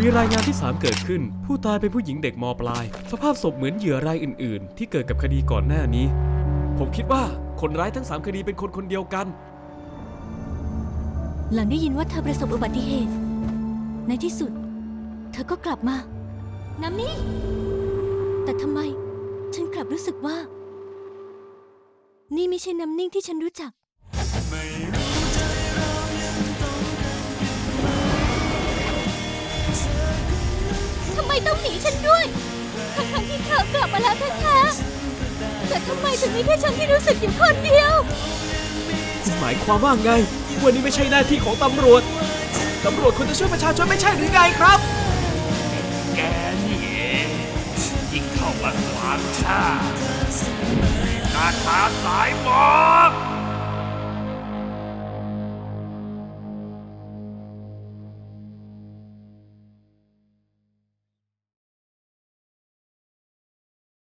มีรายงานที่ 3 เกิดขึ้น ผู้ตายเป็นผู้หญิงเด็กมปลาย สภาพศพเหมือนเหยื่อรายอื่น ๆ ที่เกิดกับคดีก่อนหน้านี้ ผมคิดว่าคนร้ายทั้ง 3 คดีเป็นคนคนเดียวกัน หลังได้ยินว่าเธอประสบอุบัติเหตุ ในที่สุด เธอก็กลับมาน้ำนิ่งแต่ทำไม ฉันกลับรู้สึกว่า นี่ไม่ใช่น้ำนิ่งที่ฉันรู้จัก ต้องหนีฉันด้วยทั้งๆที่เธอกลับมาแล้วแท้ๆแต่ทำไมถึงมีแค่ฉันที่รู้สึกอยู่คนเดียวคุณหมายความว่าไง วันนี้ไม่ใช่หน้าที่ของตำรวจ ตำรวจควรจะช่วยประชาชนไม่ใช่หรือไงครับ แกนี่เองยิ่งเข้ามาขวางข้าการหาสายหมอก